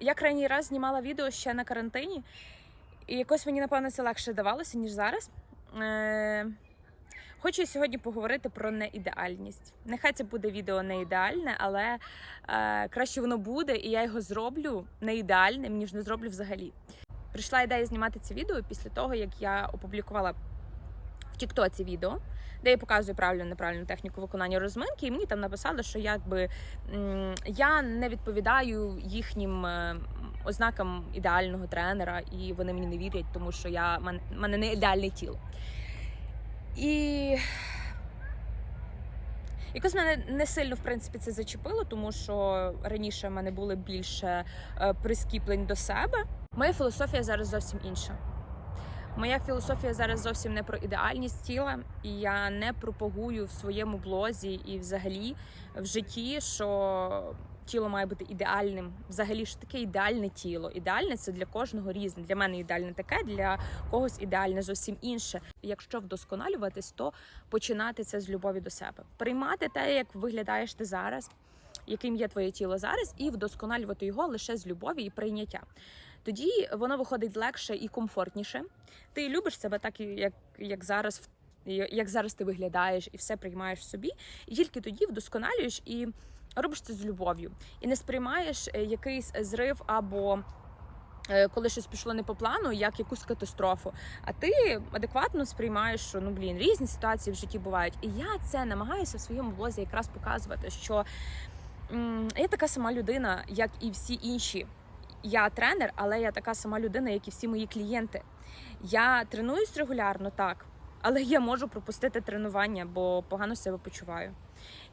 Я крайній раз знімала відео ще на карантині, і якось мені, напевно, це легше давалося, ніж зараз. Е, Хочу сьогодні поговорити про неідеальність. Нехай це буде відео не ідеальне, але е, краще воно буде, і я його зроблю не ідеальним, ніж не зроблю взагалі. Прийшла ідея знімати це відео після того, як я опублікувала Тіктоці відео, де я показую правильну неправильну техніку виконання розминки, і мені там написали, що якби я не відповідаю їхнім е, ознакам ідеального тренера, і вони мені не вірять, тому що я мене, не ідеальне тіло. І якось мене не сильно в принципі це зачепило, тому що раніше в мене були більше е, прискіплень до себе. Моя філософія зараз зовсім інша. Моя філософія зараз зовсім не про ідеальність тіла, і я не пропагую в своєму блозі і взагалі в житті, що тіло має бути ідеальним. Взагалі що таке ідеальне тіло. Ідеальне це для кожного різне. Для мене ідеальне таке, для когось ідеальне зовсім інше. Якщо вдосконалюватись, то починати це з любові до себе, приймати те, як виглядаєш ти зараз, яким є твоє тіло зараз, і вдосконалювати його лише з любові і прийняття. Тоді воно виходить легше і комфортніше. Ти любиш себе так, як, як зараз як зараз ти виглядаєш, і все приймаєш собі, і тільки тоді вдосконалюєш і робиш це з любов'ю, і не сприймаєш е, якийсь зрив або. е, Коли щось пішло не по плану, як якусь катастрофу, а ти адекватно сприймаєш, що ну блін, різні ситуації в житті бувають. І я це намагаюся в своєму блозі якраз показувати, що м, я така сама людина, як і всі інші. Я тренер, але я така сама людина, як і всі мої клієнти. Я тренуюсь регулярно, так, але я можу пропустити тренування, бо погано себе почуваю.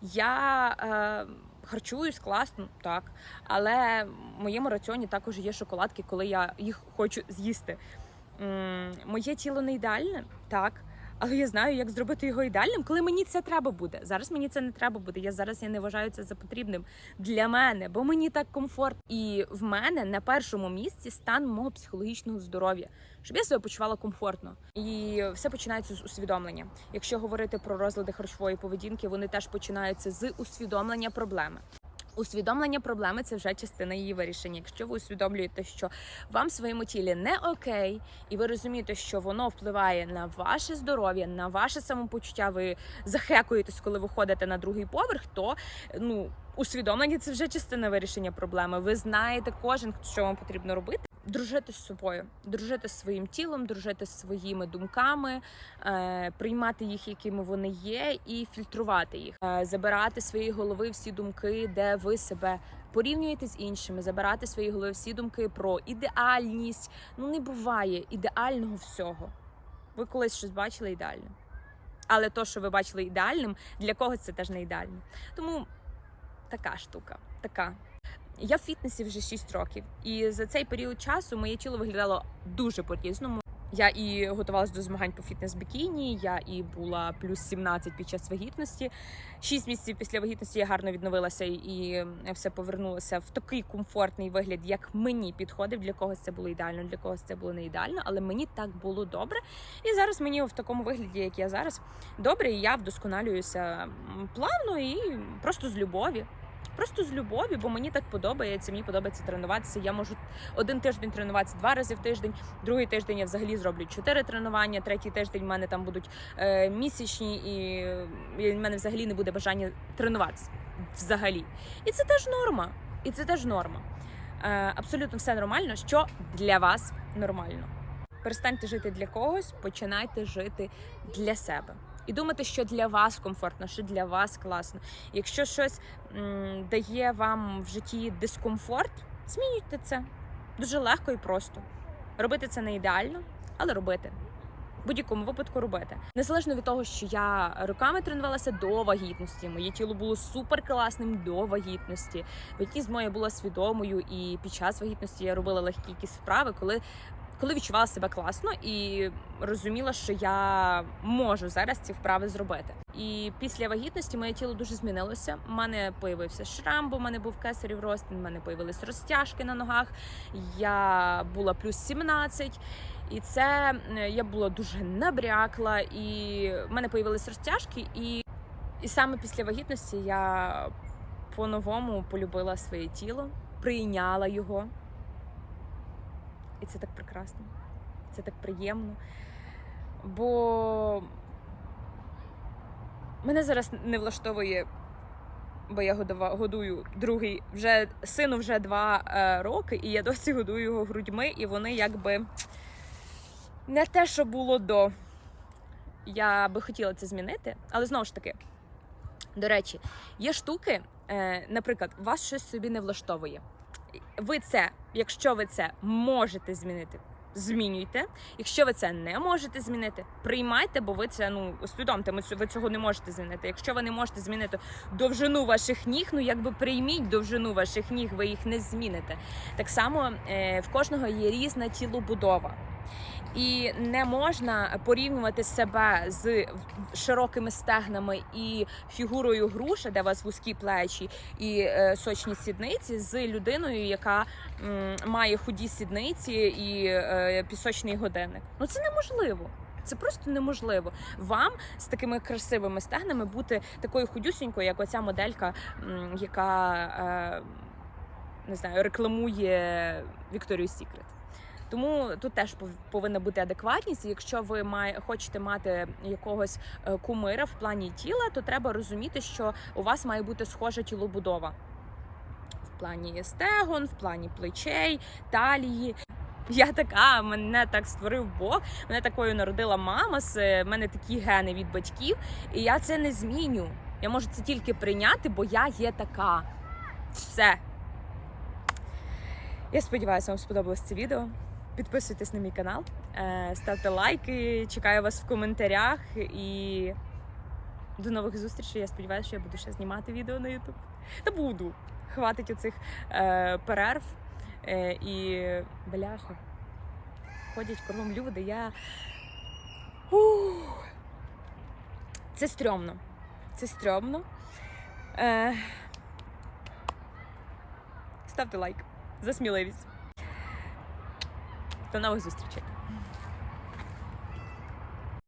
Я е, харчуюсь класно, так, але в моєму раціоні також є шоколадки, коли я їх хочу з'їсти. Моє тіло не ідеальне, так. Але я знаю, як зробити його ідеальним, коли мені це треба буде. Зараз мені це не треба буде. Я зараз я не вважаю це за потрібним для мене, бо мені так комфортно. І в мене на першому місці стан мого психологічного здоров'я, щоб я себе почувала комфортно. І все починається з усвідомлення. Якщо говорити про розлади харчової поведінки, вони теж починаються з усвідомлення проблеми. Усвідомлення проблеми це вже частина її вирішення. Якщо ви усвідомлюєте, що вам в своєму тілі не окей, і ви розумієте, що воно впливає на ваше здоров'я, на ваше самопочуття, ви захекуєтесь, коли ви ходите на другий поверх, то ну усвідомлення це вже частина вирішення проблеми. Ви знаєте кожен, що вам потрібно робити. Дружити з собою, дружити з своїм тілом, дружити з своїми думками, е, приймати їх, якими вони є, і фільтрувати їх, е, забирати з своєї голови всі думки, де ви себе порівнюєте з іншими, забирати з своєї голови всі думки про ідеальність. Ну не буває ідеального всього. Ви колись щось бачили ідеальним. Але то, що ви бачили ідеальним, для когось це теж не ідеально. Тому така штука, така. Я в фітнесі вже 6 років, і за цей період часу моє тіло виглядало дуже по-різному. Я і готувалася до змагань по фітнес-бікіні, я і була плюс 17 під час вагітності. Шість місяців після вагітності я гарно відновилася і все повернулося в такий комфортний вигляд, як мені підходив. Для когось це було ідеально, для когось це було не ідеально, але мені так було добре. І зараз мені в такому вигляді, як я зараз, добре, і я вдосконалююся плавно і просто з любові. Просто з любові, бо мені так подобається. Мені подобається тренуватися. Я можу один тиждень тренуватися два рази в тиждень. Другий тиждень я взагалі зроблю чотири тренування. Третій тиждень в мене там будуть е, місячні, і, в мене взагалі не буде бажання тренуватися. Взагалі, і це теж норма. І це теж норма. Е, абсолютно все нормально, що для вас нормально. Перестаньте жити для когось, починайте жити для себе. І думати, що для вас комфортно, що для вас класно. Якщо щось м, дає вам в житті дискомфорт, змінюйте це дуже легко і просто. Робити це не ідеально, але робити. Будь-якому випадку робити. Незалежно від того, що я роками тренувалася до вагітності, моє тіло було супер класним до вагітності. Вагітність моя була свідомою, і під час вагітності я робила легкі якісь вправи, коли коли відчувала себе класно і розуміла, що я можу зараз ці вправи зробити. І після вагітності моє тіло дуже змінилося. У мене появився шрам, бо в мене був кесарів рост, у мене появились розтяжки на ногах. Я була плюс 17. І це е, я була дуже набрякла, і в мене появились розтяжки. І, і саме після вагітності я по-новому полюбила своє тіло, прийняла його І це так прекрасно, це так приємно. Бо мене зараз не влаштовує, бо я годую другий, вже сину вже два е, роки, і я досі годую його грудьми, і вони якби не те, що було до. Я би хотіла це змінити, але знову ж таки, до речі, є штуки, е, наприклад, вас щось собі не влаштовує. Ви це, якщо ви це можете змінити, змінюйте. Якщо ви це не можете змінити, приймайте, бо ви це ну усвідомте, ви цього не можете змінити. Якщо ви не можете змінити довжину ваших ніг, ну якби прийміть довжину ваших ніг, ви їх не зміните. Так само е, в кожного є різна тілобудова. І не можна порівнювати себе з широкими стегнами і фігурою груша, де у вас вузькі плечі і е, сочні сідниці, з людиною, яка має худі сідниці і е, пісочний годинник. Ну це неможливо. Це просто неможливо. Вам з такими красивими стегнами бути такою худюсінькою, як оця моделька, яка е, не знаю, рекламує Вікторію Сікрет. Тому тут теж повинна бути адекватність. Якщо ви має, хочете мати якогось е, кумира в плані тіла, то треба розуміти, що у вас має бути схожа тілобудова в плані стегон, в плані плечей, талії. Я така, мене так створив Бог, мене такою народила мама, з е, мене такі гени від батьків, і я це не зміню. Я можу це тільки прийняти, бо я є така. Все. Я сподіваюся, вам сподобалось це відео. Підписуйтесь на мій канал, е, ставте лайки, чекаю вас в коментарях і до нових зустрічей. Я сподіваюся, що я буду ще знімати відео на YouTube. Та буду. Хватить оцих е, перерв е, і бляха. Ходять кругом люди. Я. Ух. Це стрьомно. Це стрьомно. Е, ставте лайк за сміливість. До нових зустрічей.